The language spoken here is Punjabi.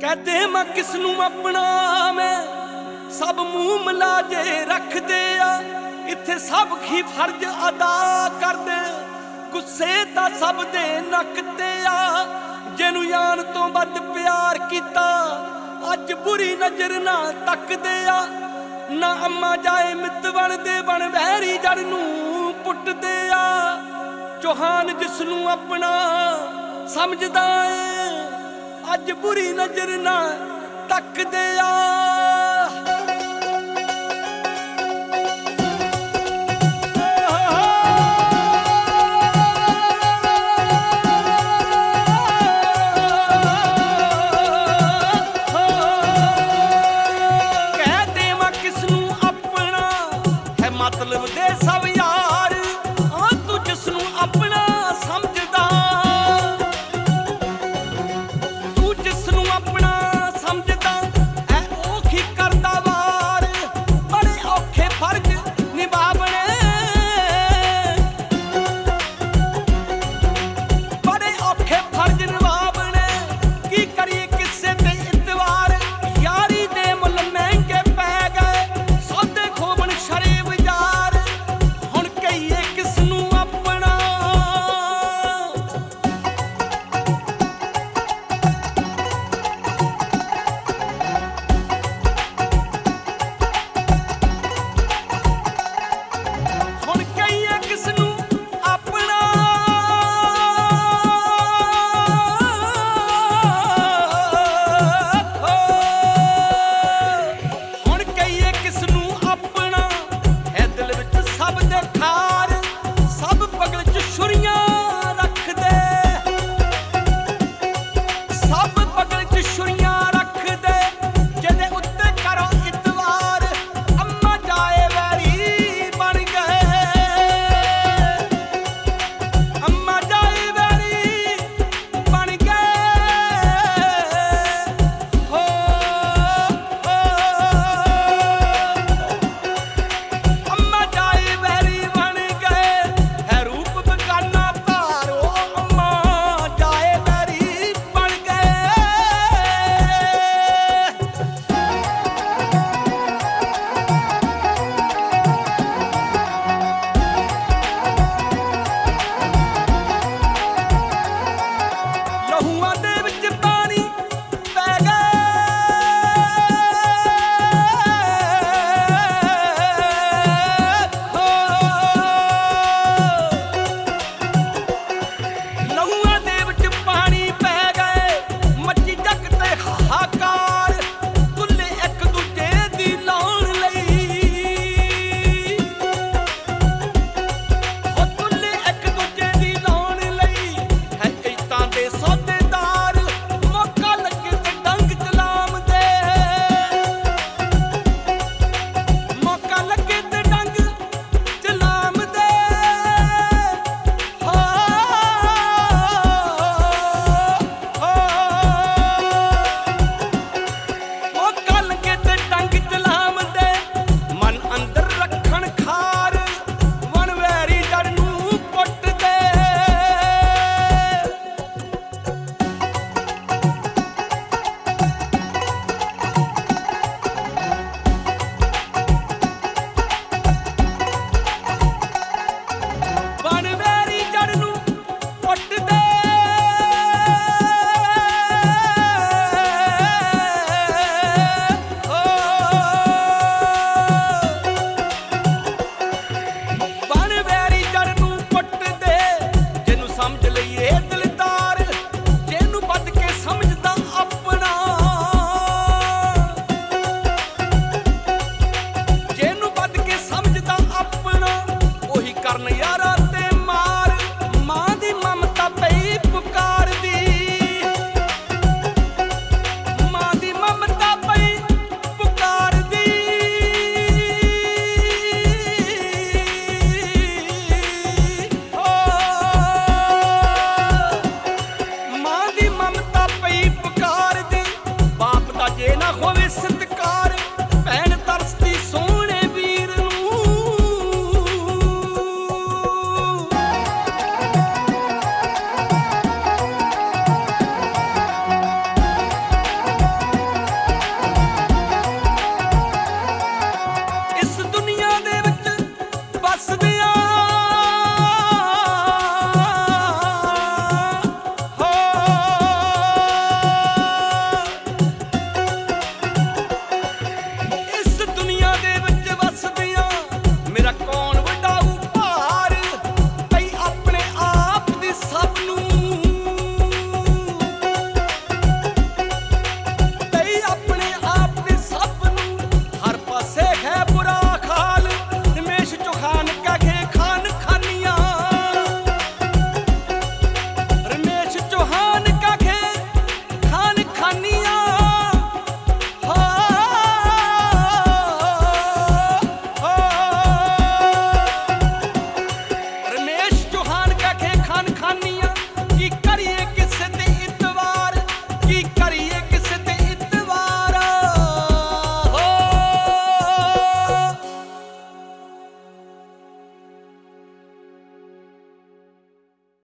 ਕਹਦੇ ਮੈਂ ਕਿਸ ਨੂੰ ਆਪਣਾ ਮੈਂ? ਸਭ ਮੂੰਹ ਮਲਾ ਜੇ ਰੱਖਦੇ ਆ। ਇੱਥੇ ਸਭ ਕੀ ਫਰਜ਼ ਅਦਾ ਕਰਦੇ। ਗੁੱਸੇ ਤਾਂ ਸਭ ਦੇ ਨੱਕ ਆ। ਜਿਹਨੂੰ ਯਾਨ ਤੋਂ ਵੱਧ ਪਿਆਰ ਕੀਤਾ, ਅੱਜ ਬੁਰੀ ਨਜ਼ਰ ਨਾ ਤੱਕਦੇ ਆ। ਨਾ ਅੰਮਾ ਜਾਏ ਮਿੱਤ ਬਣਦੇ, ਬਣ ਵਹਿਰੀ ਜੜ ਨੂੰ ਪੁੱਟਦੇ ਆ। ਚੋਹਾਨ ਜਿਸ ਨੂੰ ਆਪਣਾ ਸਮਝਦਾ ਏ ਅੱਜ ਬੁਰੀ ਨਜ਼ਰ ਨਾਲ ਤੱਕਦੇ ਆ। সরিয়া